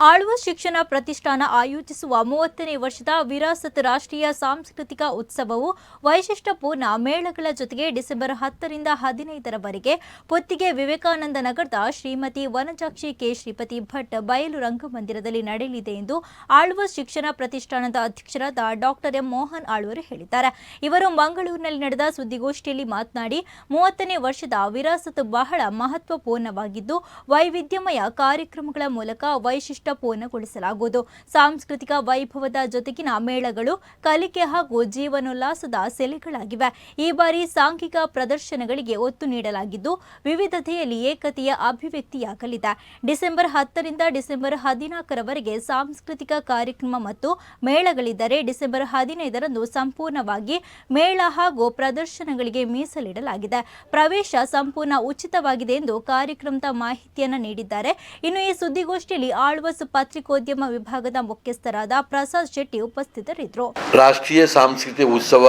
ಆಳ್ವ ಶಿಕ್ಷಣ ಪ್ರತಿಷ್ಠಾನ ಆಯೋಜಿಸುವ ಮೂವತ್ತನೇ ವರ್ಷದ ವಿರಾಸತ್ ರಾಷ್ಟ್ರೀಯ ಸಾಂಸ್ಕೃತಿಕ ಉತ್ಸವವು ವೈಶಿಷ್ಟ್ಯಪೂರ್ಣ ಮೇಳಗಳ ಜೊತೆಗೆ ಡಿಸೆಂಬರ್ ಹತ್ತರಿಂದ ಹದಿನೈದರವರೆಗೆ ಪೊತ್ತಿಗೆ ವಿವೇಕಾನಂದ ನಗರದ ಶ್ರೀಮತಿ ವನಜಾಕ್ಷಿ ಕೆ ಶ್ರೀಪತಿ ಭಟ್ ಬಯಲು ರಂಗಮಂದಿರದಲ್ಲಿ ನಡೆಯಲಿದೆ ಎಂದು ಆಳ್ವ ಶಿಕ್ಷಣ ಪ್ರತಿಷ್ಠಾನದ ಅಧ್ಯಕ್ಷರಾದ ಡಾಕ್ಟರ್ ಎಂ ಮೋಹನ್ ಆಳ್ವರು ಹೇಳಿದ್ದಾರೆ. ಇವರು ಮಂಗಳೂರಿನಲ್ಲಿ ನಡೆದ ಸುದ್ದಿಗೋಷ್ಠಿಯಲ್ಲಿ ಮಾತನಾಡಿ, ಮೂವತ್ತನೇ ವರ್ಷದ ವಿರಾಸತ್ ಬಹಳ ಮಹತ್ವಪೂರ್ಣವಾಗಿದ್ದು, ವೈವಿಧ್ಯಮಯ ಕಾರ್ಯಕ್ರಮಗಳ ಮೂಲಕ ವೈಶಿಷ್ಟ್ಯ ಪೂರ್ಣಗೊಳಿಸಲಾಗುವುದು ಸಾಂಸ್ಕೃತಿಕ ವೈಭವದ ಜೊತೆಗಿನ ಮೇಳಗಳು, ಕಲಿಕೆ ಹಾಗೂ ಜೀವನೋಲ್ಲಾಸದ ಸೆಲೆಗಳಾಗಿವೆ. ಈ ಬಾರಿ ಸಾಂಘಿಕ ಪ್ರದರ್ಶನಗಳಿಗೆ ಒತ್ತು ನೀಡಲಾಗಿದ್ದು, ವಿವಿಧತೆಯಲ್ಲಿ ಏಕತೆಯ ಅಭಿವ್ಯಕ್ತಿಯಾಗಲಿದೆ. ಡಿಸೆಂಬರ್ ಹತ್ತರಿಂದ ಡಿಸೆಂಬರ್ ಹದಿನಾಲ್ಕರವರೆಗೆ ಸಾಂಸ್ಕೃತಿಕ ಕಾರ್ಯಕ್ರಮ ಮತ್ತು ಮೇಳಗಳಿದ್ದರೆ ಡಿಸೆಂಬರ್ ಹದಿನೈದರಂದು ಸಂಪೂರ್ಣವಾಗಿ ಮೇಳ ಹಾಗೂ ಪ್ರದರ್ಶನಗಳಿಗೆ ಮೀಸಲಿಡಲಾಗಿದೆ. ಪ್ರವೇಶ ಸಂಪೂರ್ಣ ಉಚಿತವಾಗಿದೆ ಎಂದು ಕಾರ್ಯಕ್ರಮದ ಮಾಹಿತಿಯನ್ನು ನೀಡಿದ್ದಾರೆ. ಇನ್ನು ಈ ಸುದ್ದಿಗೋಷ್ಠಿಯಲ್ಲಿ ಆಳ್ವಸ್ ಪತ್ರಿಕೋದ್ಯಮ ವಿಭಾಗದ ಮುಖ್ಯಸ್ಥರಾದ ಪ್ರಸಾದ್ ಶೆಟ್ಟಿ ಉಪಸ್ಥಿತರಿದ್ದರು. ರಾಷ್ಟ್ರೀಯ ಸಾಂಸ್ಕೃತಿಕ ಉತ್ಸವ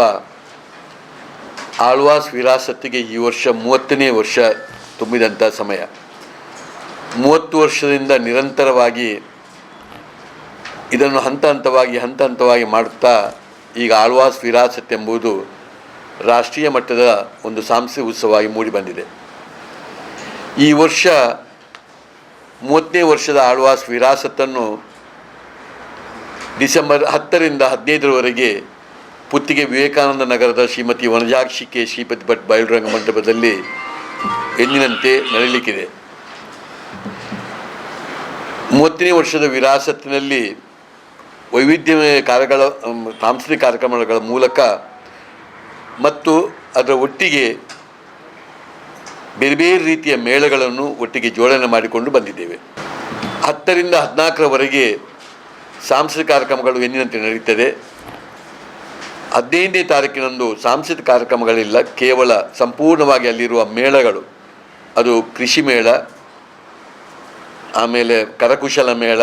ಆಳ್ವಾಸ್ ವಿರಾಸತ್ತಿಗೆ ಈ ವರ್ಷ ಮೂವತ್ತನೇ ವರ್ಷ ತುಂಬಿದಂಥ ಸಮಯ. ಮೂವತ್ತು ವರ್ಷದಿಂದ ನಿರಂತರವಾಗಿ ಇದನ್ನು ಹಂತ ಹಂತವಾಗಿ ಹಂತ ಹಂತವಾಗಿ ಮಾಡುತ್ತಾ ಈಗ ಆಳ್ವಾಸ್ ವಿರಾಸತ್ ಎಂಬುದು ರಾಷ್ಟ್ರೀಯ ಮಟ್ಟದ ಒಂದು ಸಾಂಸ್ಕೃತಿಕ ಉತ್ಸವವಾಗಿ ಮೂಡಿಬಂದಿದೆ ಈ ವರ್ಷ ಮೂವತ್ತನೇ ವರ್ಷದ ಆಳ್ವಾಸ್ ವಿರಾಸತ್ತನ್ನು ಡಿಸೆಂಬರ್ ಹತ್ತರಿಂದ ಹದಿನೈದರವರೆಗೆ ಪುತ್ತಿಗೆ ವಿವೇಕಾನಂದ ನಗರದ ಶ್ರೀಮತಿ ವನಜಾಕ್ಷಿ ಕೆ ಶ್ರೀಪತಿ ಭಟ್ ಬಯಲುರಂಗ ಮಂಟಪದಲ್ಲಿ ಎಂದಿನಂತೆ ನಡೆಯಲಿಕ್ಕಿದೆ. ಮೂವತ್ತನೇ ವರ್ಷದ ವಿರಾಸತ್ತಿನಲ್ಲಿ ವೈವಿಧ್ಯಮಯ ಕಾರ್ಯಗಳ ಸಾಂಸ್ಕೃತಿಕ ಕಾರ್ಯಕ್ರಮಗಳ ಮೂಲಕ ಮತ್ತು ಅದರ ಒಟ್ಟಿಗೆ ಬೇರೆ ಬೇರೆ ರೀತಿಯ ಮೇಳಗಳನ್ನು ಒಟ್ಟಿಗೆ ಜೋಡಣೆ ಮಾಡಿಕೊಂಡು ಬಂದಿದ್ದೇವೆ. ಹತ್ತರಿಂದ ಹದಿನಾಲ್ಕರವರೆಗೆ ಸಾಂಸ್ಕೃತಿಕ ಕಾರ್ಯಕ್ರಮಗಳು ಎಂದಿನಂತೆ ನಡೆಯುತ್ತದೆ. ಹದಿನೈದನೇ ತಾರೀಕಿನಂದು ಸಾಂಸ್ಕೃತಿಕ ಕಾರ್ಯಕ್ರಮಗಳಿಲ್ಲ. ಕೇವಲ ಸಂಪೂರ್ಣವಾಗಿ ಅಲ್ಲಿರುವ ಮೇಳಗಳು. ಅದು ಕೃಷಿ ಮೇಳ, ಆಮೇಲೆ ಕರಕುಶಲ ಮೇಳ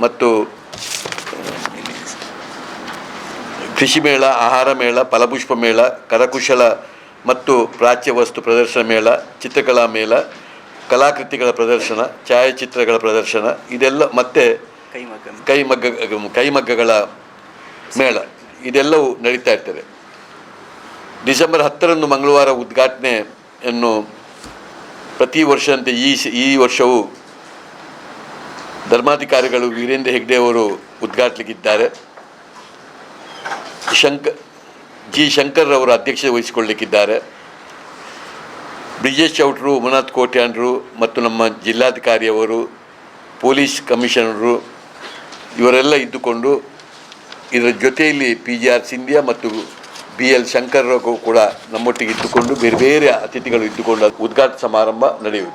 ಮತ್ತು ಕೃಷಿ ಮೇಳ, ಆಹಾರ ಮೇಳ, ಫಲಪುಷ್ಪ ಮೇಳ, ಕರಕುಶಲ ಮತ್ತು ಪ್ರಾಚ್ಯ ವಸ್ತು ಪ್ರದರ್ಶನ ಮೇಳ ಚಿತ್ರಕಲಾ ಮೇಳ ಕಲಾಕೃತಿಗಳ ಪ್ರದರ್ಶನ ಛಾಯಾಚಿತ್ರಗಳ ಪ್ರದರ್ಶನ ಇದೆಲ್ಲ ಮತ್ತೆ ಕೈಮಗ್ಗ. ಕೈಮಗ್ಗ ಕೈಮಗ್ಗಗಳ ಮೇಳ. ಇದೆಲ್ಲವೂ ನಡೀತಾ ಇರ್ತದೆ. ಡಿಸೆಂಬರ್ ಹತ್ತರಂದು ಮಂಗಳವಾರ ಉದ್ಘಾಟನೆಯನ್ನು ಪ್ರತಿ ವರ್ಷದಂತೆ ಈ ಈ ವರ್ಷವೂ ಧರ್ಮಾಧಿಕಾರಿಗಳು ವೀರೇಂದ್ರ ಹೆಗ್ಡೆ ಅವರು ಉದ್ಘಾಟಿಸಲಿಕ್ಕಿದ್ದಾರೆ ಶಂಕ ಜಿ ಶಂಕರ್ ಅವರು ಅಧ್ಯಕ್ಷತೆ ವಹಿಸಿಕೊಳ್ಳಲಿಕ್ಕಿದ್ದಾರೆ. ಬ್ರಿಜೇಶ್ ಚೌಟ್ರು, ಉಮನಾಥ್ ಕೋಟ್ಯಾನ್ರು ಮತ್ತು ನಮ್ಮ ಜಿಲ್ಲಾಧಿಕಾರಿಯವರು ಪೊಲೀಸ್ ಕಮಿಷನರು ಇವರೆಲ್ಲ ಇದ್ದುಕೊಂಡು ಇದರ ಜೊತೆಯಲ್ಲಿ ಪಿ ಜಿ ಆರ್ ಸಿಂಧಿಯಾ ಮತ್ತು ಬಿ ಎಲ್ ಶಂಕರ್ ಕೂಡ ನಮ್ಮೊಟ್ಟಿಗೆ ಇದ್ದುಕೊಂಡು ಬೇರೆ ಬೇರೆ ಅತಿಥಿಗಳು ಇದ್ದುಕೊಂಡು ಉದ್ಘಾಟನಾ ಸಮಾರಂಭ ನಡೆಯುವುದು.